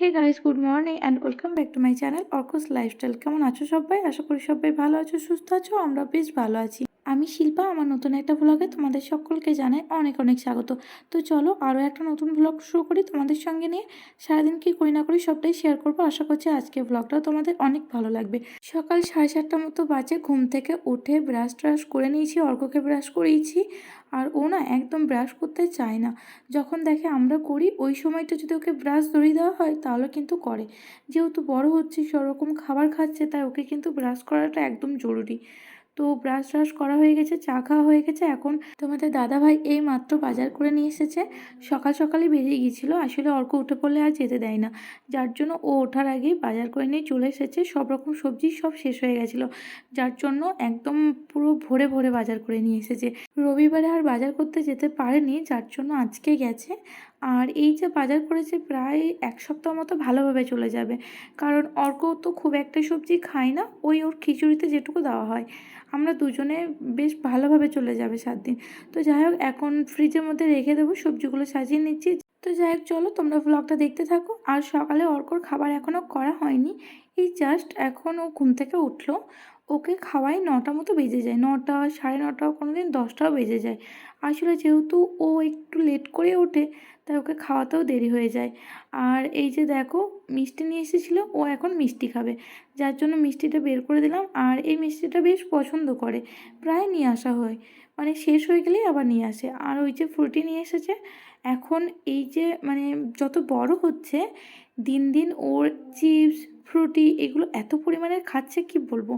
Hey guys good morning and welcome back to my channel অর্কস lifestyle কেমন আছো সবাই? আশা করি সবাই ভালো আছো, সুস্থ আছো আমরা বেশ ভালো আছি। আমি শিল্পা, আমার নতুন একটা ব্লগে তোমাদের সকলকে জানাই অনেক অনেক স্বাগত। তো চলো, আরও একটা নতুন ব্লগ শুরু করি তোমাদের সঙ্গে নিয়ে। সারাদিন কি করি না করি সবটাই শেয়ার করব। আশা করছি আজকে ব্লগটাও তোমাদের অনেক ভালো লাগবে। সকাল সাড়ে সাতটার মতো বাজে, ঘুম থেকে উঠে ব্রাশ ট্রাশ করে নিয়েছি অর্ককে ব্রাশ করিয়েছি আর ও না একদম ব্রাশ করতে চায় না। যখন দেখে আমরা করি, ওই সময়টা যদি ওকে ব্রাশ ধরিয়ে দেওয়া হয়, তাহলে কিন্তু করে। যেহেতু বড় হচ্ছে, সেরকম খাবার খাচ্ছে, তাই ওকে কিন্তু ব্রাশ করাটা একদম জরুরি। তো ব্রাশ ট্রাশ করা হয়ে গেছে, চা খাওয়া হয়ে গেছে। এখন তোমাদের দাদা ভাই এই মাত্র বাজার করে নিয়ে এসেছে। সকাল সকালই বেরিয়ে গিয়েছিল। আসলে অর্ক উঠে পড়লে আর যেতে দেয় না। যার জন্য ও ওঠার আগেই বাজার করে নিয়ে চলে এসেছে। সব রকম সবজি সব শেষ হয়ে গেছিল। যার জন্য একদম পুরো ভরে ভরে বাজার করে নিয়ে এসেছে। রবিবারে আর বাজার করতে যেতে পারেনি, যার জন্য আজকে গেছে। আর এই যে বাজার করেছে প্রায় এক সপ্তাহ মতো ভালোভাবে চলে যাবে। কারণ অর্ক তো খুব একটা সবজি খায় না, ওই ওর খিচুড়িতে যেটুকু দেওয়া হয়। আমরা দুজনে বেশ ভালোভাবে চলে যাবে সাত দিন। তো যাই হোক, এখন ফ্রিজের মধ্যে রেখে দেবো, সবজিগুলো সাজিয়ে নিচ্ছি। তো যাই হোক, চলো তোমরা ব্লগটা দেখতে থাকো। আর সকালে অর্কর খাবার এখনও করা হয়নি। এই জাস্ট এখন ও ঘুম থেকে উঠল। ওকে খাওয়াই নটা মতো বেজে যায়। নটা, সাড়ে নটা কোনো দিন দশটাও বেজে যায়। আসলে যেহেতু ও একটু লেট করে ওঠে, তাই ওকে খাওয়াতেও দেরি হয়ে যায়। আর এই যে দেখো, মিষ্টি নিয়ে এসেছিল, ও এখন মিষ্টি খাবে। যার জন্য মিষ্টিটা বের করে দিলাম। আর এই মিষ্টিটা বেশ পছন্দ করে। প্রায় নিয়ে আসা হয়। মানে শেষ হয়ে গেলেই আবার নিয়ে আসে। আর ওই যে ফ্রুটি নিয়ে এসেছে এখন এই যে মানে যত বড় হচ্ছে, দিন দিন ওর চিপস, ফ্রুটি এগুলো এত পরিমাণে খাচ্ছে, কি বলব?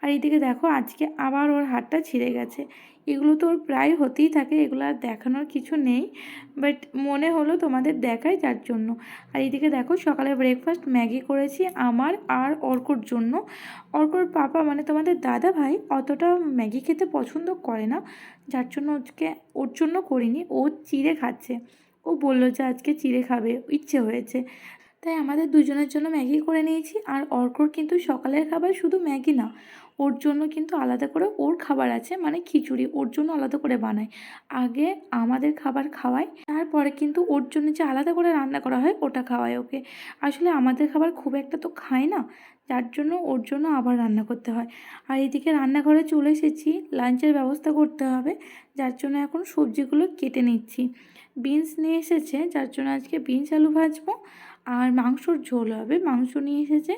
আর এইদিকে দেখো, আজকে আবার ওর হাতটা ছিঁড়ে গেছে। এগুলো তো ওর প্রায় হতেই থাকে, এগুলো আর দেখানোর কিছু নেই বাট মনে হলো তোমাদের দেখায় যার জন্য। আর এইদিকে দেখো, সকালে ব্রেকফাস্ট ম্যাগি করেছি আমার আর অর্কর জন্য। অর্কর পাপা মানে তোমাদের দাদা ভাই অতটা ম্যাগি খেতে পছন্দ করে না, যার জন্য আজকে ওর জন্য করিনি, ও চিড়ে খাচ্ছে। ও বলল যে আজকে চিড়ে খাবে, ইচ্ছে হয়েছে। তাই আমাদের দুজনের জন্য ম্যাগি করে নিয়েছি। আর অর্কর কিন্তু সকালের খাবার শুধু ম্যাগি না, ওর জন্য কিন্তু আলাদা করে ওর খাবার আছে মানে খিচুড়ি। ওর জন্য আলাদা করে বানায়। আগে আমাদের খাবার খাওয়াই তারপরে কিন্তু ওর জন্য যে আলাদা করে রান্না করা হয়, ওটা খাওয়ায় ওকে। আসলে আমাদের খাবার খুব একটা তো খায় না, যার জন্য ওর জন্য আবার রান্না করতে হয়। আর এদিকে রান্নাঘরে চলে এসেছি, লাঞ্চের ব্যবস্থা করতে হবে, যার জন্য এখন সবজিগুলো কেটে নিচ্ছি। বিনস নিয়ে এসেছে, যার জন্য আজকে বিনস আলু ভাজবো। আর মাংসর ঝোল হবে। মাংস নিয়ে এসেছে,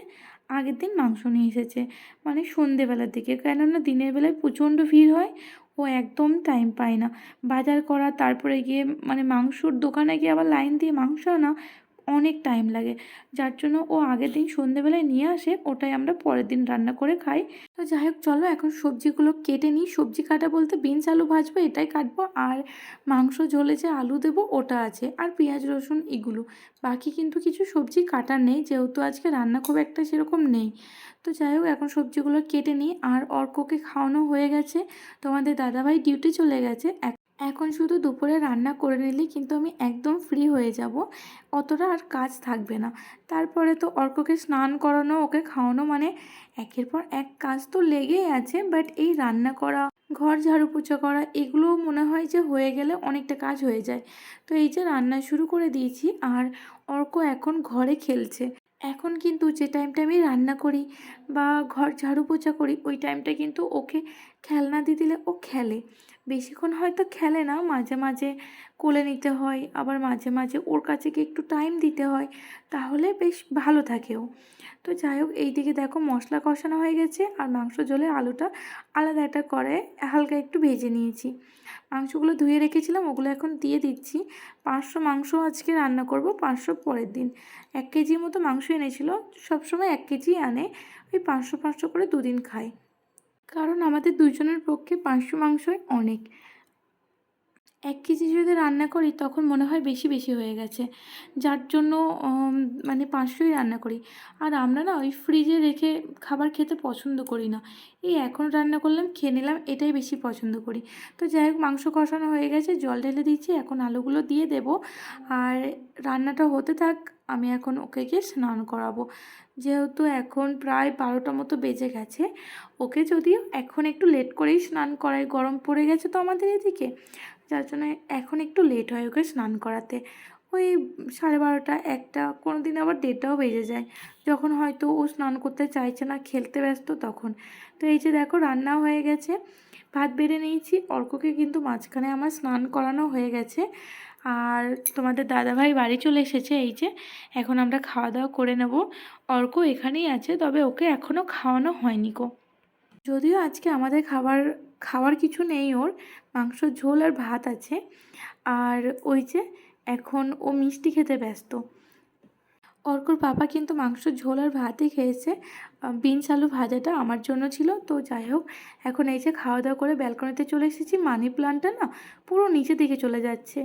আগের দিন মাংস নিয়ে এসেছে। মানে সন্ধেবেলার দিকে, কেননা দিনের বেলায় প্রচণ্ড ভিড় হয়, ও একদম টাইম পায় না। বাজার করা, তারপরে গিয়ে মানে মাংসর দোকানে গিয়ে আবার লাইন দিয়ে মাংস আনা অনেক টাইম লাগে। যার জন্য ও আগের দিন সন্ধেবেলায় নিয়ে আসে, ওটাই আমরা পরের দিন রান্না করে খাই। তো যাই হোক, চলো এখন সবজিগুলো কেটে নিই। সবজি কাটা বলতে বিনস আলু ভাজবো, এটাই কাটবো। আর মাংস ঝোলে যে আলু দেবো, ওটা আছে। আর পেঁয়াজ, রসুন এগুলো। বাকি কিন্তু কিছু সবজি কাটার নেই। যেহেতু আজকে রান্না খুব একটা সেরকম নেই। তো যাই হোক, এখন সবজিগুলো কেটে নিই। আর অর্ককে খাওয়ানো হয়ে গেছে। তোমাদের দাদাভাই ডিউটি চলে গেছে। এখন শুধু দুপুরে রান্না করে নিলেই কিন্তু আমি একদম ফ্রি হয়ে যাব। অতটা আর কাজ থাকবে না। তারপরে তো অর্ককে স্নান করানো, ওকে খাওয়ানো মানে একের পর এক কাজ তো লেগেই আছে বাট এই রান্না করা, ঘর ঝাড়ু পোছা করা এগুলো মনে হয় যে হয়ে গেলে অনেকটা কাজ হয়ে যায়। তো এই যে রান্না শুরু করে দিয়েছি, আর অর্ক এখন ঘরে খেলছে। এখন কিন্তু যে টাইমটা আমি রান্না করি বা ঘর ঝাড়ু পোছা করি, ওই টাইমটা কিন্তু ওকে খেলনা দিয়ে দিলে ও খেলে। বেশিক্ষণ হয়তো খেলে না, মাঝে মাঝে কোলে নিতে হয়, আবার মাঝে মাঝে ওর কাছে গিয়ে একটু টাইম দিতে হয়, তাহলে বেশ ভালো থাকে ও। তো যাই হোক এইদিকে দেখো মশলা কষানো হয়ে গেছে, আর মাংস জলে আলুটা আলাদা একটা করে হালকা একটু ভেজে নিয়েছি। মাংসগুলো ধুয়ে রেখেছিলাম, ওগুলো এখন দিয়ে দিচ্ছি। পাঁচশো মাংস আজকে রান্না করব, পাঁচশো পরের দিন। এক কেজি মতো মাংস এনেছিল, সবসময় এক কেজি আনে, ওই পাঁচশো পাঁচশো করে দুদিন খায়। কারণ আমাদের দুজনের পক্ষে পাঁচশো মাংসই অনেক। এক কেজি যদি রান্না করি তখন মনে হয় বেশি বেশি হয়ে গেছে। যার জন্য মানে পাঁচশোই রান্না করি। আর আমরা না ওই ফ্রিজে রেখে খাবার খেতে পছন্দ করি না। এই এখন রান্না করলাম, খেয়ে নিলাম, এটাই বেশি পছন্দ করি। তো যাই হোক, মাংস কষানো হয়ে গেছে, জল ঢেলে দিচ্ছি, এখন আলুগুলো দিয়ে দেব। আর রান্নাটা হতে থাক, আমি এখন ওকে গিয়ে স্নান করাবো। যেহেতু এখন প্রায় বারোটা মতো বেজে গেছে, ওকে যদিও এখন একটু লেট করেই স্নান করাই গরম পড়ে গেছে তো আমাদের এদিকে। যার জন্য এখন একটু লেট হয় ওকে স্নান করাতে। ওই সাড়ে বারোটা, একটা কোনো দিন আবার দেড়টাও বেজে যায়। যখন হয়তো ও স্নান করতে চাইছে না, খেলতে ব্যস্ত তখন। তো এই যে দেখো, রান্না হয়ে গেছে। ভাত বেড়ে নিয়েছি। অর্ককে কিন্তু মাঝখানে আমার স্নান করানো হয়ে গেছে। আর তোমাদের দাদাভাই বাড়ি চলে এসেছে এই যে। এখন আমরা খাওয়া দাওয়া করে নেব। অর্ক এখানেই আছে, তবে ওকে এখনও খাওয়ানো হয়নি গো। যদিও আজকে আমাদের খাবার, খাওয়ার কিছু নেই ওর, মাংস, ঝোল আর ভাত আছে। আর ওই যে এখন ও মিষ্টি খেতে ব্যস্ত। অর্কর পাপা কিন্তু মাংস, ঝোল আর ভাতই খেয়েছে। বিনস আলু ভাজাটা আমার জন্য ছিল। তো যাই হোক, এখন এই যে খাওয়া দাওয়া করে ব্যালকনিতে চলে এসেছি। মানি প্লান্টটা না পুরো নিচে দিকে চলে যাচ্ছে।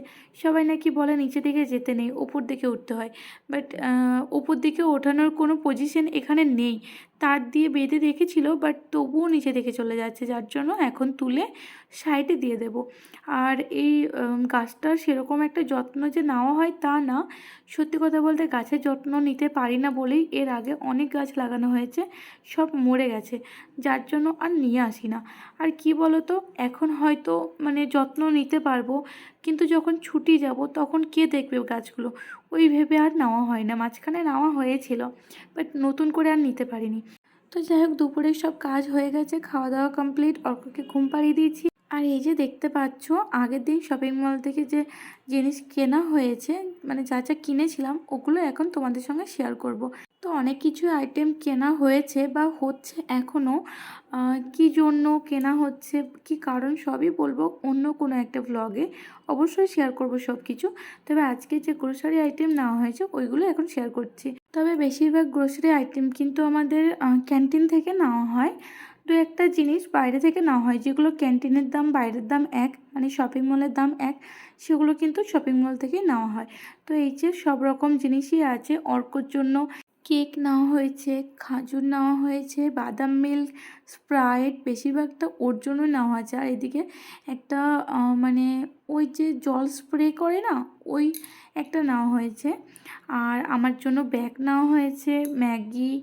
সবাই নাকি বলে নিচে দিকে যেতে নেই ওপর দিকে উঠতে হয়। বাট ওপর দিকে ওঠানোর কোনো পজিশন এখানে নেই। তার দিয়ে বেঁধে রেখেছিল, বাট তবুও নিচে দিকে চলে যাচ্ছে। যার জন্য এখন তুলে সাইডে দিয়ে দেব। আর এই গাছটার সেরকম একটা যত্ন যে নেওয়া হয় তা না। সত্যি কথা বলতে গাছের যত্ন নিতে পারি না বলেই এর আগে অনেক গাছ লাগানো হয়েছে। সব মরে গেছে। যার জন্য আর নিয়ে আসি না। আর কি বলো তো এখন হয়তো মানে যত্ন নিতে পারব, কিন্তু যখন ছুটি যাব তখন কে দেখবে গাছগুলো? ওই ভেবে আর নেওয়া হয় না। মাঝখানে নেওয়া হয়েছিল বাট নতুন করে আর নিতে পারিনি। তো যাই হোক, দুপুরে সব কাজ হয়ে গেছে খাওয়া দাওয়া কমপ্লিট অর্ককে ঘুম পাড়িয়ে দিয়েছি। আর এই যে দেখতে পাচ্ছ, আগের দিন শপিং মল থেকে যে জিনিস কেনা হয়েছে মানে যা যা কিনেছিলাম, ওগুলো এখন তোমাদের সঙ্গে শেয়ার করব। অনেক কিছু আইটেম কেনা হয়েছে বা হচ্ছে এখনও কী জন্য কেনা হচ্ছে, কি কারণ সবই বলব অন্য কোনো একটা ব্লগে অবশ্যই শেয়ার করব সব কিছু তবে আজকে যে গ্রোসারি আইটেম নেওয়া হয়েছে, ওইগুলো এখন শেয়ার করছি। তবে বেশিরভাগ গ্রোসারি আইটেম কিন্তু আমাদের ক্যান্টিন থেকে নেওয়া হয়। দু একটা জিনিস বাইরে থেকে নেওয়া হয়, যেগুলো ক্যান্টিনের দাম, বাইরের দাম এক মানে শপিং মলের দাম এক, সেগুলো কিন্তু শপিং মল থেকেই নেওয়া হয়। তো এই যে সব রকম জিনিসই আছে, অর্কর জন্য কেক নেওয়া হয়েছে, খাজুর নেওয়া হয়েছে, বাদাম মিল্ক, স্প্রাইট, বেশিরভাগটা ওর জন্য নেওয়া হয়েছে আর এদিকে একটা মানে ওই যে জল স্প্রে করে না, ওই একটা নেওয়া হয়েছে। আর আমার জন্য ব্যাগ নেওয়া হয়েছে, ম্যাগি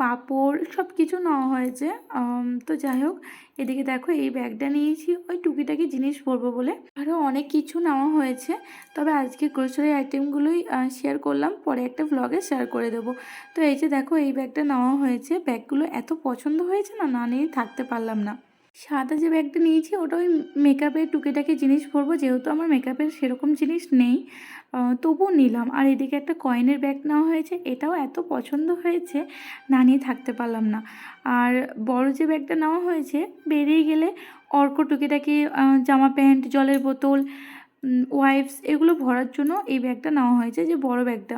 পাঁপড় সব কিছু নেওয়া হয়েছে। তো যাই হোক, এদিকে দেখো এই ব্যাগটা নিয়েছি, ওই টুকিটাকি জিনিস পরবো বলে। আরও অনেক কিছু নেওয়া হয়েছে, তবে আজকে গ্রোসারি আইটেমগুলোই শেয়ার করলাম, পরে একটা ভ্লগে শেয়ার করে দেবো। তো এই যে দেখো, এই ব্যাগটা নেওয়া হয়েছে, ব্যাগগুলো এত পছন্দ হয়েছে না না নিয়ে থাকতে পারলাম না। সাদা যে ব্যাগটা নিয়েছি, ওটা ওই মেকআপের টুকিটাকি জিনিস পরবো যেহেতু আমার মেকআপের সেরকম জিনিস নেই। তবুও নিলাম। আর এদিকে একটা কয়েনের ব্যাগ নেওয়া হয়েছে, এটাও এত পছন্দ হয়েছে, না নিয়ে থাকতে পারলাম না। আর বড় যে ব্যাগটা নেওয়া হয়েছে, বেরিয়ে গেলে অর্ক টুকিটাকি জামা প্যান্ট, জলের বোতল ওয়াইপস এগুলো ভরার জন্য এই ব্যাগটা নেওয়া হয়েছে, যে বড় ব্যাগটা।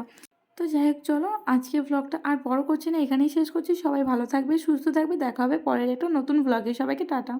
তো যাই হোক, চলো আজকে ব্লগটা আর বড় করছি না, এখানেই শেষ করছি। সবাই ভালো থাকবে, সুস্থ থাকবে, দেখা হবে পরের একটা নতুন ব্লগে সবাইকে টাটা।